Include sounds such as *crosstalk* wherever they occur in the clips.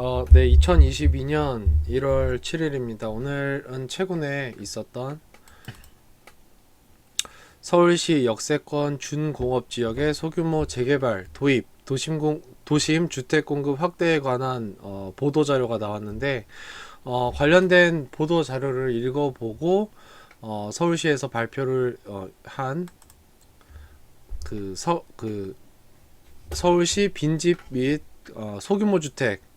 어, 네, 2022년 1월 7일입니다. 오늘은 최근에 있었던 서울시 역세권 준공업 지역의 소규모 재개발, 도입, 도심 공, 도심 주택 공급 확대에 관한 어, 보도 자료가 나왔는데 어, 관련된 보도 자료를 읽어보고 어, 서울시에서 발표를 어, 한그 서, 그 서울시 빈집 및 어, 소규모 주택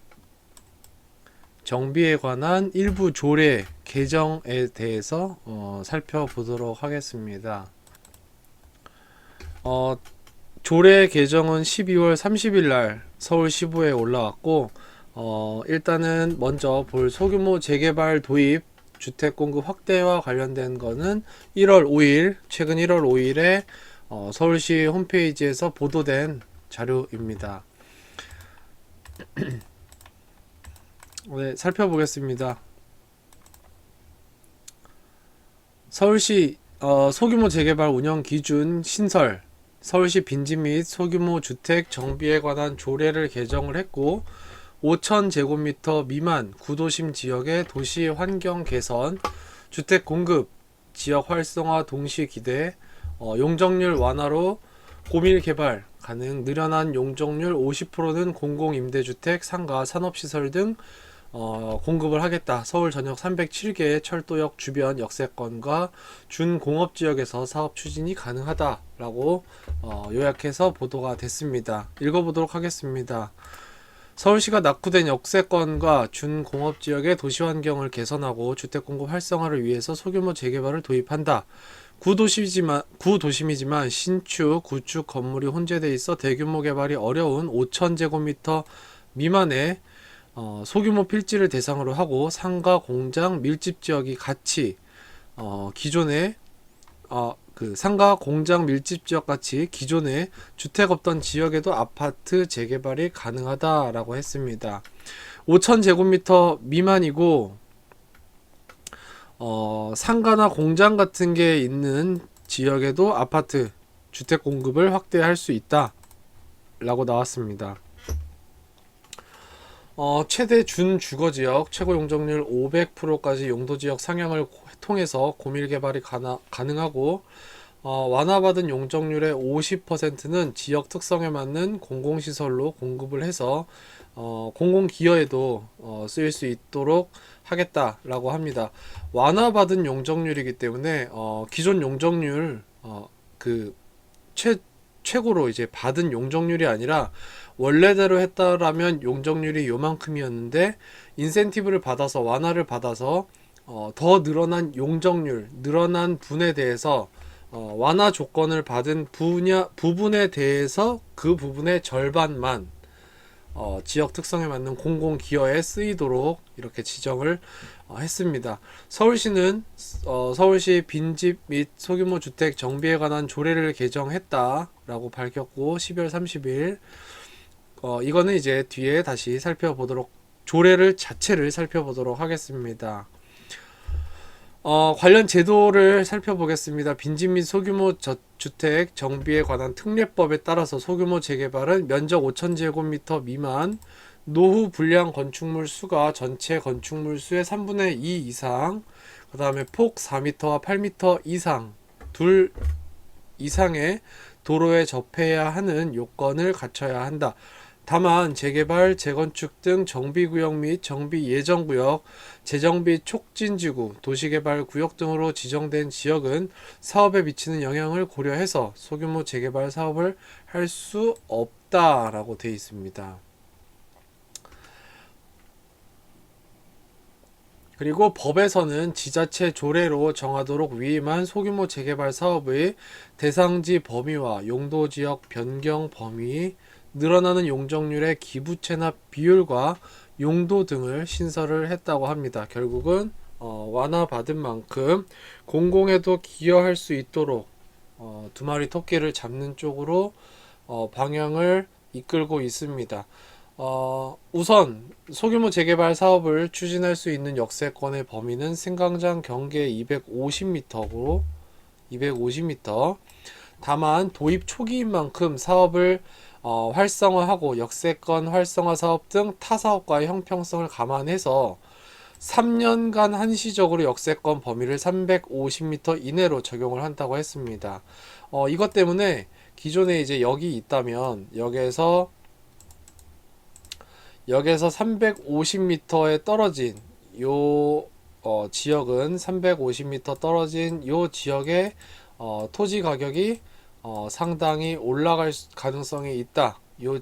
정비에 관한 일부 조례 개정에 대해서 어, 살펴보도록 하겠습니다. 어, 조례 개정은 12월 30일 날 서울 시부에 올라왔고 어, 일단은 먼저 볼 소규모 재개발 도입 주택 공급 확대와 관련된 거는 1월 5일 최근 1월 5일에 어, 서울시 홈페이지에서 보도된 자료입니다. *clears throat* 네, 살펴보겠습니다. 서울시 어, 소규모 재개발 운영 기준 신설, 서울시 빈집 및 소규모 주택 정비에 관한 조례를 개정을 했고 5,000제곱미터 미만 구도심 지역의 도시 환경 개선, 주택 공급, 지역 활성화 동시 기대, 어, 용적률 완화로 고밀 개발 가능, 늘어난 용적률 50%는 공공임대주택, 상가, 산업시설 등 어, 공급을 하겠다. 서울 전역 307개의 철도역 주변 역세권과 준공업 지역에서 사업 추진이 가능하다라고 어, 요약해서 보도가 됐습니다. 읽어보도록 하겠습니다. 서울시가 낙후된 역세권과 준공업 지역의 도시 환경을 개선하고 주택 공급 활성화를 위해서 소규모 재개발을 도입한다. 구도시지만 구도심이지만 신축, 구축 건물이 혼재돼 있어 대규모 개발이 어려운 5,000제곱미터 미만의 어, 소규모 필지를 대상으로 하고 상가, 공장, 밀집 지역이 같이 어, 기존에 어, 그 상가, 공장, 밀집 지역 같이 기존에 주택 없던 지역에도 아파트 재개발이 가능하다라고 했습니다. 5,000제곱미터 미만이고 어, 상가나 공장 같은 게 있는 지역에도 아파트 주택 공급을 확대할 수 있다 라고 나왔습니다. 어, 최대 준 주거 지역 최고 용적률 500%까지 용도 지역 상향을 고- 통해서 고밀 개발이 가나, 가능하고 어, 완화받은 용적률의 50%는 지역 특성에 맞는 공공시설로 공급을 해서 어, 공공기여에도 어, 쓰일 수 있도록 하겠다라고 합니다. 완화받은 용적률이기 때문에 어, 기존 용적률 어, 그 최, 최고로 이제 받은 용적률이 아니라 원래대로 했다라면 용적률이 요만큼이었는데 인센티브를 받아서 완화를 받아서 어, 더 늘어난 용적률, 늘어난 분에 대해서 어, 완화 조건을 받은 분야 부분에 대해서 그 부분의 절반만 어, 지역 특성에 맞는 공공 기여에 쓰이도록 이렇게 지정을 어, 했습니다. 서울시는 어, 서울시 빈집 및 소규모 주택 정비에 관한 조례를 개정했다라고 밝혔고 12월 30일 어, 이거는 이제 뒤에 다시 살펴보도록 조례를 자체를 살펴보도록 하겠습니다. 어, 관련 제도를 살펴보겠습니다. 빈집 및 소규모 저 주택 정비에 관한 특례법에 따라서 소규모 재개발은 면적 5,000제곱미터 미만, 노후 불량 건축물 수가 전체 건축물 수의 3분의 2 이상, 그 다음에 폭 4m와 8m 이상, 둘 이상의 도로에 접해야 하는 요건을 갖춰야 한다. 다만 재개발, 재건축 등 정비구역 및 정비 예정구역, 재정비 촉진지구, 도시개발 구역 등으로 지정된 지역은 사업에 미치는 영향을 고려해서 소규모 재개발 사업을 할 수 없다라고 되어 있습니다. 그리고 법에서는 지자체 조례로 정하도록 위임한 소규모 재개발 사업의 대상지 범위와 용도 지역 변경 범위, 늘어나는 용적률의 기부 체납 비율과 용도 등을 신설을 했다고 합니다. 결국은 어, 완화받은 만큼 공공에도 기여할 수 있도록 어, 두 마리 토끼를 잡는 쪽으로 어, 방향을 이끌고 있습니다. 어, 우선 소규모 재개발 사업을 추진할 수 있는 역세권의 범위는 승강장 경계 250m로 250m. 다만 도입 초기인 만큼 사업을 어, 활성화하고 역세권 활성화 사업 등 타 사업과의 형평성을 감안해서 3년간 한시적으로 역세권 범위를 350m 이내로 적용을 한다고 했습니다. 어, 이것 때문에 기존에 이제 역이 있다면 역에서 역에서 350m에 떨어진 요 어, 지역은 350m 떨어진 요 지역의 어, 토지 가격이 어, 상당히 올라갈 수- 가능성이 있다. 요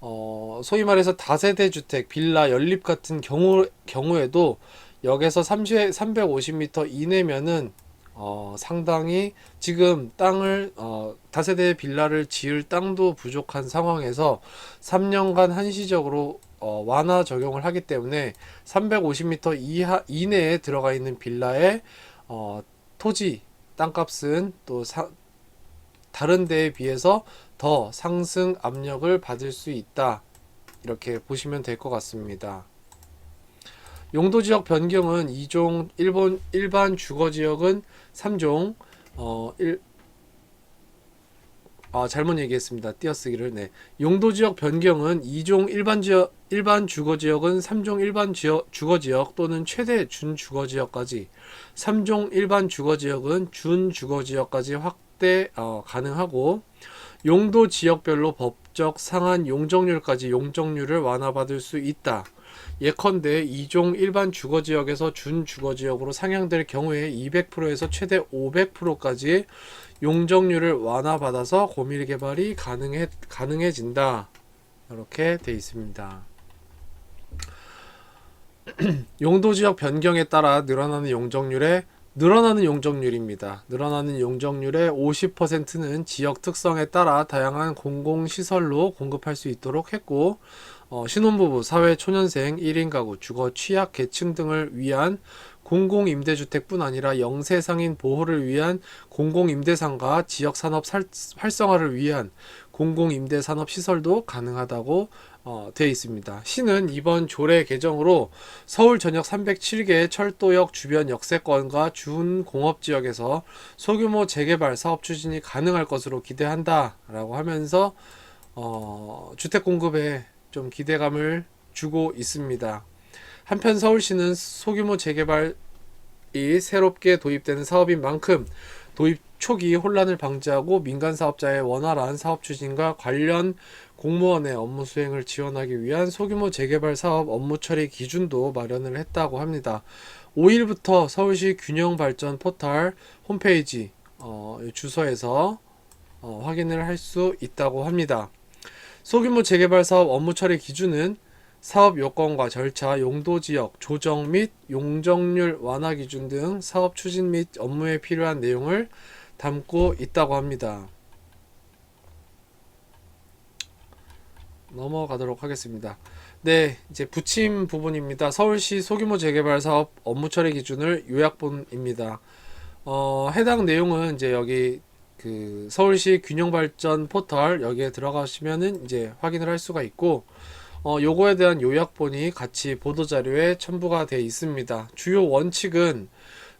어, 소위 말해서 다세대 주택, 빌라, 연립 같은 경우 경우에도 역에서 30, 350m 이내면은 어, 상당히 지금 땅을 어, 다세대 빌라를 지을 땅도 부족한 상황에서 3년간 한시적으로 어, 완화 적용을 하기 때문에 350m 이하 이내에 들어가 있는 빌라의 어, 토지 땅값은 또 사, 다른 데에 비해서 더 상승 압력을 받을 수 있다. 이렇게 보시면 될 것 같습니다. 용도 지역 변경은 2종 일본 일반 주거 지역은 3종 어, 일, 아, 잘못 얘기했습니다. 띄어쓰기를. 네. 용도 지역 변경은 2종 일반 지역 일반 주거 지역은 3종 일반 지역 주거 지역 또는 최대 준 주거 지역까지 3종 일반 주거 지역은 준 주거 지역까지 확 대 어, 가능하고 용도 지역별로 법적 상한 용적률까지 용적률을 완화받을 수 있다. 예컨대 2종 일반 주거 지역에서 준 주거 지역으로 상향될 경우에 200%에서 최대 500%까지 용적률을 완화받아서 고밀 개발이 가능해, 가능해진다. 이렇게 돼 있습니다. *clears throat* 용도 지역 변경에 따라 늘어나는 용적률의 늘어나는 용적률입니다. 늘어나는 용적률의 50%는 지역 특성에 따라 다양한 공공시설로 공급할 수 있도록 했고, 어, 신혼부부, 사회 초년생, 1인 가구, 주거 취약 계층 등을 위한 공공임대주택뿐 아니라 영세상인 보호를 위한 공공임대상과 지역산업 살- 활성화를 위한 공공임대산업 시설도 가능하다고 어, 되어 있습니다. 시는 이번 조례 개정으로 서울 전역 307개 철도역 주변 역세권과 준공업지역에서 소규모 재개발 사업 추진이 가능할 것으로 기대한다라고 하면서 어, 주택 공급에 좀 기대감을 주고 있습니다. 한편 서울시는 소규모 재개발이 새롭게 도입되는 사업인 만큼 도입 초기 혼란을 방지하고 민간 사업자의 원활한 사업 추진과 관련 공무원의 업무 수행을 지원하기 위한 소규모 재개발 사업 업무 처리 기준도 마련을 했다고 합니다. 5일부터 서울시 균형 발전 포털 홈페이지 어, 주소에서 어, 확인을 할 수 있다고 합니다. 소규모 재개발 사업 업무 처리 기준은 사업 요건과 절차, 용도 지역 조정 및 용적률 완화 기준 등 사업 추진 및 업무에 필요한 내용을 담고 있다고 합니다. 넘어가도록 하겠습니다. 네, 이제 붙임 부분입니다. 서울시 소규모 재개발 사업 업무 처리 기준을 요약본입니다. 어, 해당 내용은 이제 여기 그 서울시 균형발전 포털 여기에 들어가시면은 이제 확인을 할 수가 있고 어, 요거에 대한 요약본이 같이 보도자료에 첨부가 되어 있습니다. 주요 원칙은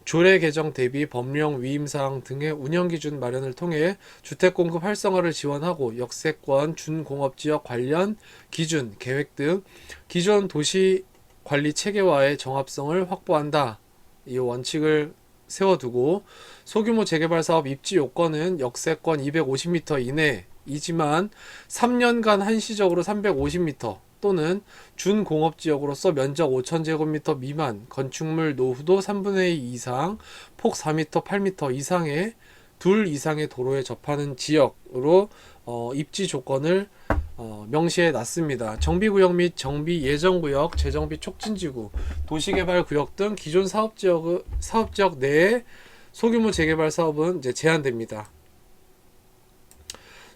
조례 개정 대비 법령 위임 사항 등의 운영 기준 마련을 통해 주택 공급 활성화를 지원하고 역세권 준공업 지역 관련 기준 계획 등 기존 도시 관리 체계와의 정합성을 확보한다. 이 원칙을 세워두고 소규모 재개발 사업 입지 요건은 역세권 250m 이내이지만 3년간 한시적으로 350m 또는 준공업지역으로서 면적 5,000제곱미터 미만, 건축물 노후도 3분의 2 이상, 폭 4m, 8m 이상의 둘 이상의 도로에 접하는 지역으로 어, 입지 조건을 어, 명시해 놨습니다. 정비구역 및 정비 예정구역, 재정비 촉진지구, 도시개발구역 등 기존 사업지역 사업지역 내에 소규모 재개발 사업은 이제 제한됩니다.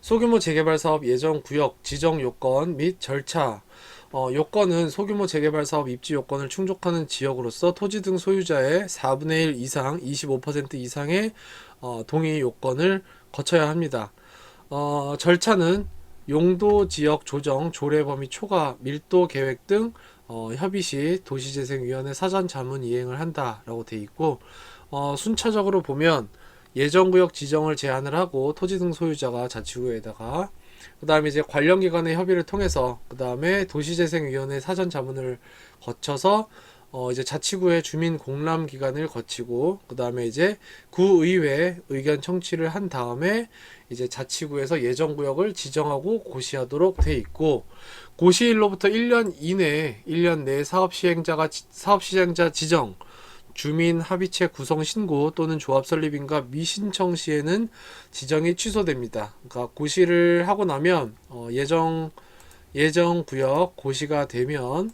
소규모 재개발 사업 예정 구역 지정 요건 및 절차 어, 요건은 소규모 재개발 사업 입지 요건을 충족하는 지역으로서 토지 등 소유자의 4분의 1 이상 25% 이상의 어, 동의 요건을 거쳐야 합니다. 어, 절차는 용도 지역 조정, 조례 범위 초과, 밀도 계획 등 어, 협의 시 도시재생위원회 사전 자문 이행을 한다라고 돼 있고 어, 순차적으로 보면 예정구역 지정을 제한을 하고 토지 등 소유자가 자치구에다가 그 다음에 이제 관련 기관의 협의를 통해서 그 다음에 도시재생위원회 사전 자문을 거쳐서 어 이제 자치구의 주민 공람 기간을 거치고 그 다음에 이제 구의회 의견 청취를 한 다음에 이제 자치구에서 예정 구역을 지정하고 고시하도록 돼 있고 고시일로부터 1년 이내에 1년 내에 사업 시행자가 지- 사업 시행자 지정 주민 합의체 구성 신고 또는 조합 설립인가 미신청 시에는 지정이 취소됩니다. 그러니까 고시를 하고 나면 어, 예정 예정 구역 고시가 되면.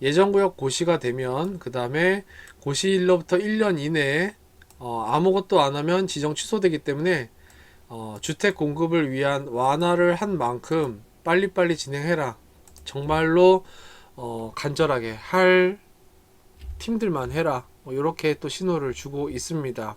예정 구역 고시가 되면 그 다음에 고시일로부터 1년 이내에 어, 아무것도 안 하면 지정 취소되기 때문에 어, 주택 공급을 위한 완화를 한 만큼 빨리빨리 진행해라. 정말로 어, 간절하게 할 팀들만 해라. 이렇게 또 신호를 주고 있습니다.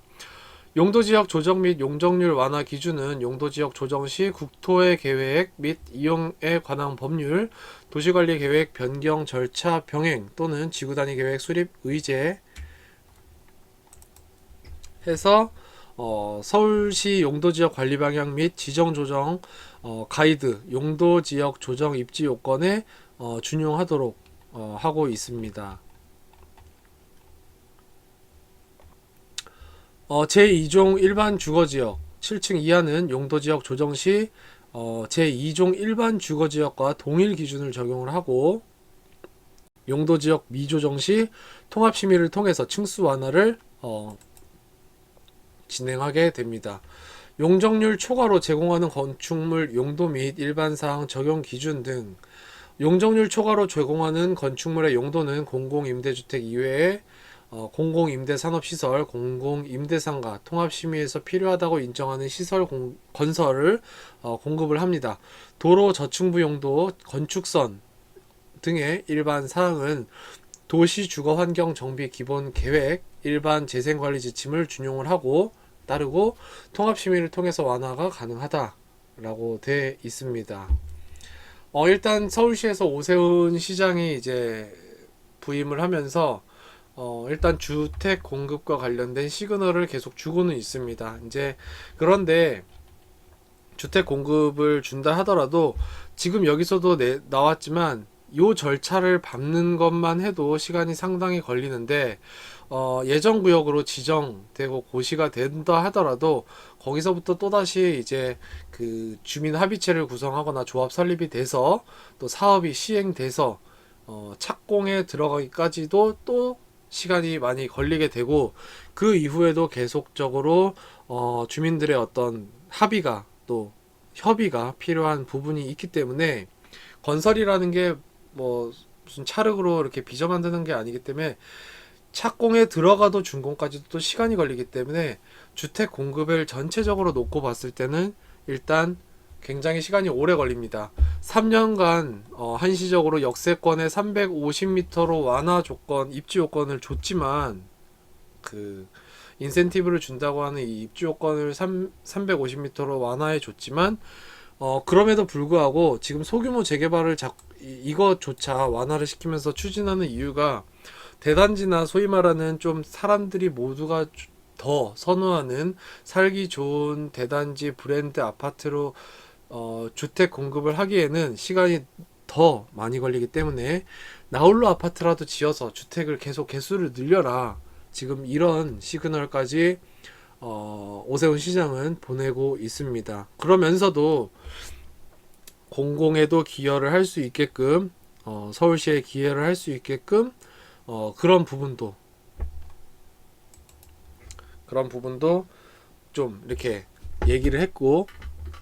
용도 지역 조정 및 용적률 완화 기준은 용도 지역 조정 시 국토의 계획 및 이용에 관한 법률, 도시관리 계획 변경 절차 병행 또는 지구 단위 계획 수립 의제 해서 어, 서울시 용도 지역 관리 방향 및 지정 조정 어, 가이드 용도 지역 조정 입지 요건에 어, 준용하도록 어, 하고 있습니다. 어, 제2종 일반 주거지역 7층 이하는 용도지역 조정 시 어, 제2종 일반 주거지역과 동일 기준을 적용을 하고 용도지역 미조정 시 통합심의를 통해서 층수 완화를 어, 진행하게 됩니다. 용적률 초과로 제공하는 건축물 용도 및 일반사항 적용 기준 등 용적률 초과로 제공하는 건축물의 용도는 공공임대주택 이외에 어, 공공임대산업시설, 공공임대상가, 통합심의에서 필요하다고 인정하는 시설 공- 건설을 어, 공급을 합니다. 도로 저층부 용도, 건축선 등의 일반 사항은 도시 주거 환경 정비 기본 계획, 일반 재생 관리 지침을 준용을 하고 따르고 통합 심의를 통해서 완화가 가능하다라고 돼 있습니다. 어 일단 서울시에서 오세훈 시장이 이제 부임을 하면서 어 일단 주택 공급과 관련된 시그널을 계속 주고는 있습니다. 이제 그런데 주택 공급을 준다 하더라도 지금 여기서도 내, 나왔지만 요 절차를 밟는 것만 해도 시간이 상당히 걸리는데 어, 예정 구역으로 지정되고 고시가 된다 하더라도 거기서부터 또다시 이제 그 주민 합의체를 구성하거나 조합 설립이 돼서 또 사업이 시행돼서 어, 착공에 들어가기까지도 또 시간이 많이 걸리게 되고 그 이후에도 계속적으로 어, 주민들의 어떤 합의가 또 협의가 필요한 부분이 있기 때문에 건설이라는 게 뭐 무슨 찰흙으로 이렇게 빚어 만드는 게 아니기 때문에 착공에 들어가도 준공까지도 또 시간이 걸리기 때문에 주택 공급을 전체적으로 놓고 봤을 때는 일단 굉장히 시간이 오래 걸립니다. 3년간 어, 한시적으로 역세권의 350m로 완화 조건, 입지 요건을 줬지만 그 인센티브를 준다고 하는 이 입지 요건을 3, 350m로 완화해 줬지만 어, 그럼에도 불구하고 지금 소규모 재개발을 자, 이, 이것조차 완화를 시키면서 추진하는 이유가 대단지나 소위 말하는 좀 사람들이 모두가 주- 더 선호하는 살기 좋은 대단지 브랜드 아파트로 어, 주택 공급을 하기에는 시간이 더 많이 걸리기 때문에 나홀로 아파트라도 지어서 주택을 계속 개수를 늘려라. 지금 이런 시그널까지 어, 오세훈 시장은 보내고 있습니다. 그러면서도 공공에도 기여를 할 수 있게끔 어, 서울시에 기여를 할 수 있게끔 어, 그런 부분도 그런 부분도 좀 이렇게 얘기를 했고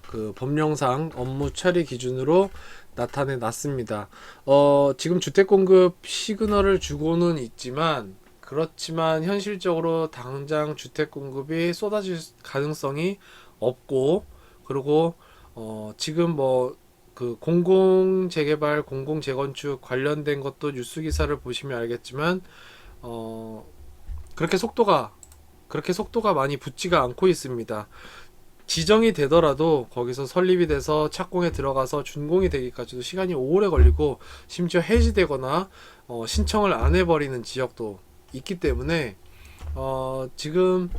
그 법령상 업무 처리 기준으로 나타내 놨습니다. 어, 지금 주택 공급 시그널을 주고는 있지만 그렇지만 현실적으로 당장 주택 공급이 쏟아질 가능성이 없고 그리고 어, 지금 뭐 그 공공 재개발, 공공 재건축 관련된 것도 뉴스 기사를 보시면 알겠지만 어, 그렇게 속도가 그렇게 속도가 많이 붙지가 않고 있습니다. 지정이 되더라도 거기서 설립이 돼서 착공에 들어가서 준공이 되기까지도 시간이 오래 걸리고 심지어 해지되거나 어, 신청을 안 해버리는 지역도 있기 때문에 어, 지금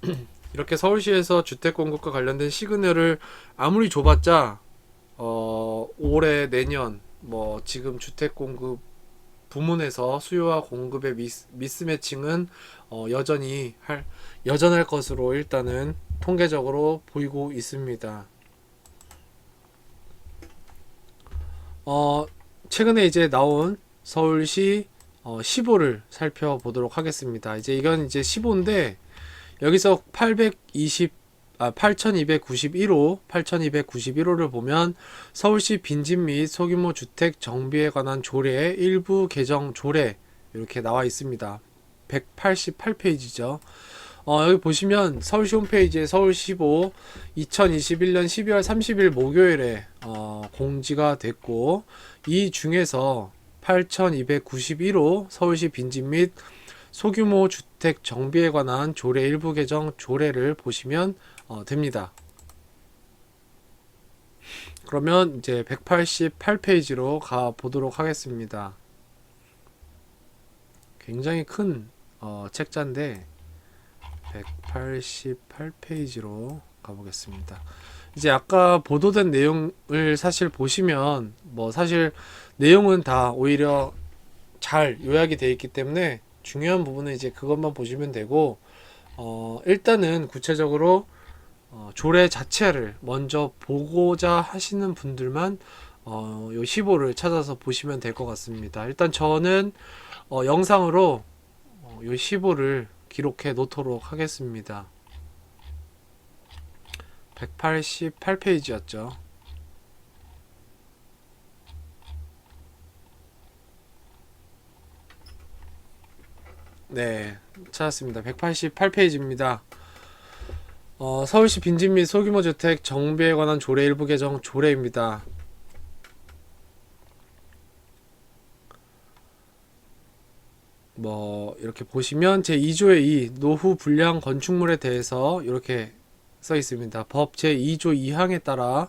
*clears throat* 이렇게 서울시에서 주택 공급과 관련된 시그널을 아무리 줘봤자 어, 올해 내년 뭐 지금 주택 공급 부문에서 수요와 공급의 미스, 미스매칭은 어, 여전히 할 여전할 것으로 일단은 통계적으로 보이고 있습니다. 어, 최근에 이제 나온 서울시 어, 15를 살펴보도록 하겠습니다. 이제 이건 이제 15인데 여기서 820 아, 8291호, 8291호를 보면 서울시 빈집 및 소규모 주택 정비에 관한 조례 일부 개정 조례 이렇게 나와 있습니다. 188페이지죠. 어, 여기 보시면 서울시 홈페이지에 서울 15 2021년 12월 30일 목요일에 어, 공지가 됐고 이 중에서 8291호 서울시 빈집 및 소규모 주택 정비에 관한 조례 일부 개정 조례를 보시면 어, 됩니다. 그러면 이제 188페이지로 가 보도록 하겠습니다. 굉장히 큰 어, 책자인데 188페이지로 가보겠습니다. 이제 아까 보도된 내용을 사실 보시면 뭐 사실 내용은 다 오히려 잘 요약이 되어 있기 때문에 중요한 부분은 이제 그것만 보시면 되고 어, 일단은 구체적으로 어, 조례 자체를 먼저 보고자 하시는 분들만 어, 요 15를 찾아서 보시면 될 것 같습니다. 일단 저는 어, 영상으로 어, 요 15를 기록해 놓도록 하겠습니다. 188페이지였죠. 네, 찾았습니다. 188페이지입니다. 어, 서울시 빈집 및 소규모 주택 정비에 관한 조례 일부 개정 조례입니다. 뭐 이렇게 보시면 제 2조의 2 노후 불량 건축물에 대해서 이렇게 써 있습니다. 법 제 2조 2항에 따라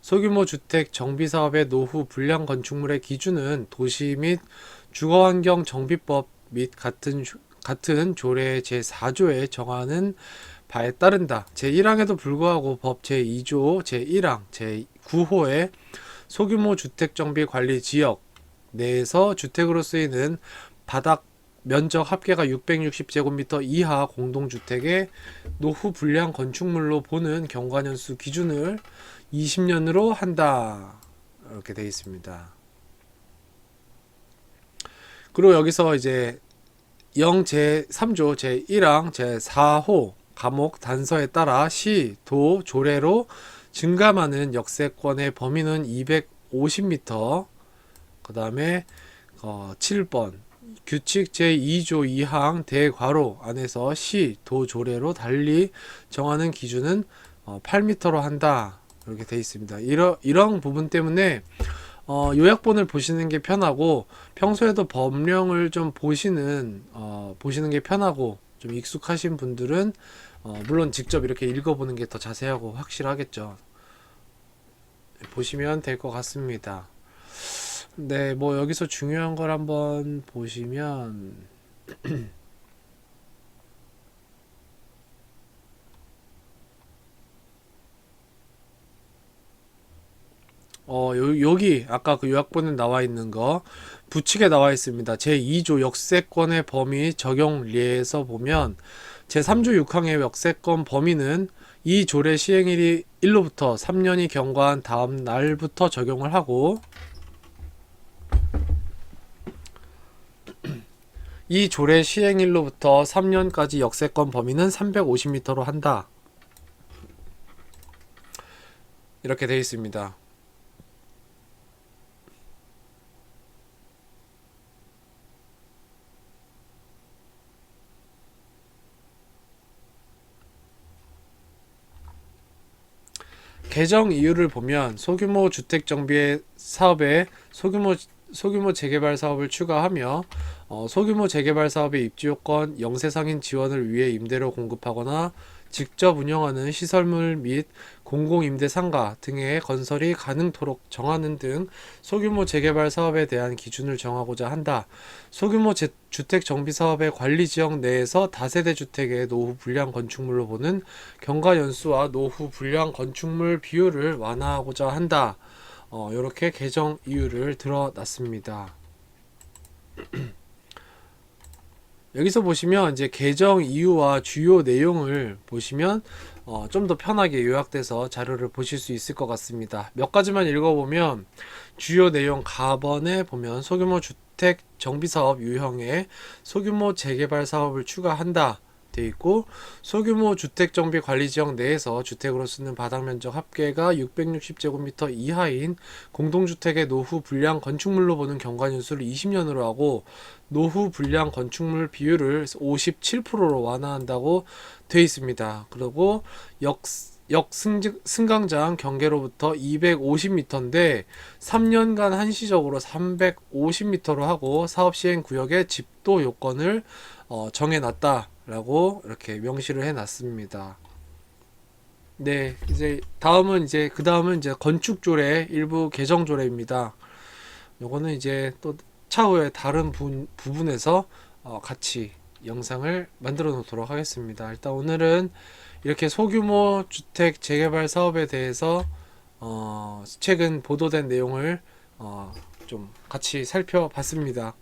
소규모 주택 정비 사업의 노후 불량 건축물의 기준은 도시 및 주거환경 정비법 및 같은 조- 같은 조례 제 4조에 정하는 바에 따른다. 제 1항에도 불구하고 법 제 2조 제 1항 제 9호에 소규모 주택 정비 관리 지역 내에서 주택으로 쓰이는 바닥 면적 합계가 660제곱미터 이하 공동주택의 노후 불량 건축물로 보는 경관연수 기준을 20년으로 한다. 이렇게 되어 있습니다. 그리고 여기서 이제 0 제3조 제1항 제4호 감옥 단서에 따라 시, 도, 조례로 증감하는 역세권의 범위는 250m. 그 다음에 어, 7번 규칙 제2조 2항 대괄호 안에서 시, 도, 조례로 달리 정하는 기준은 어, 8m로 한다. 이렇게 돼 있습니다. 이러, 이런 부분 때문에 어, 요약본을 보시는 게 편하고 평소에도 법령을 좀 보시는 어, 보시는 게 편하고 좀 익숙하신 분들은 어, 물론 직접 이렇게 읽어보는 게 더 자세하고 확실하겠죠. 보시면 될 것 같습니다. 네, 뭐 여기서 중요한 걸 한번 보시면 *clears throat* 어, 요, 여기 아까 그 요약본에 나와 있는 거 부칙에 나와 있습니다. 제2조 역세권의 범위 적용례에서 보면 제3조 6항의 역세권 범위는 이 조례 시행일이 1로부터 3년이 경과한 다음 날부터 적용을 하고 *clears throat* 이 조례 시행일로부터 3년까지 역세권 범위는 350m로 한다. 이렇게 되어 있습니다. 개정 이유를 보면 소규모 주택 정비 사업에 소규모 소규모 재개발 사업을 추가하며 어, 소규모 재개발 사업의 입지 요건 영세 상인 지원을 위해 임대료 공급하거나 직접 운영하는 시설물 및 공공임대 상가 등의 건설이 가능토록 정하는 등 소규모 재개발 사업에 대한 기준을 정하고자 한다. 소규모 재- 주택 정비 사업의 관리 지역 내에서 다세대 주택의 노후 불량 건축물로 보는 경과 연수와 노후 불량 건축물 비율을 완화하고자 한다. 어, 이렇게 개정 이유를 드러났습니다. *clears throat* 여기서 보시면 이제 개정 이유와 주요 내용을 보시면 어, 좀 더 편하게 요약돼서 자료를 보실 수 있을 것 같습니다. 몇 가지만 읽어보면 주요 내용 가번에 보면 소규모 주택 정비 사업 유형의 소규모 재개발 사업을 추가한다. 돼 있고 소규모 주택 정비 관리 지역 내에서 주택으로 쓰는 바닥 면적 합계가 660제곱미터 이하인 공동주택의 노후 불량 건축물로 보는 경관 연수를 20년으로 하고 노후 불량 건축물 비율을 57%로 완화한다고 되어 있습니다. 그리고 역 역승 승강장 경계로부터 250m인데 3년간 한시적으로 350m로 하고 사업 시행 구역의 집도 요건을 어, 정해놨다 라고 이렇게 명시를 해놨습니다. 네, 이제 다음은 이제 그 다음은 이제 건축 조례 일부 개정 조례입니다. 요거는 이제 또 차후에 다른 부, 부분에서 어, 같이 영상을 만들어 놓도록 하겠습니다. 일단 오늘은 이렇게 소규모 주택 재개발 사업에 대해서 어, 최근 보도된 내용을 어, 좀 같이 살펴봤습니다.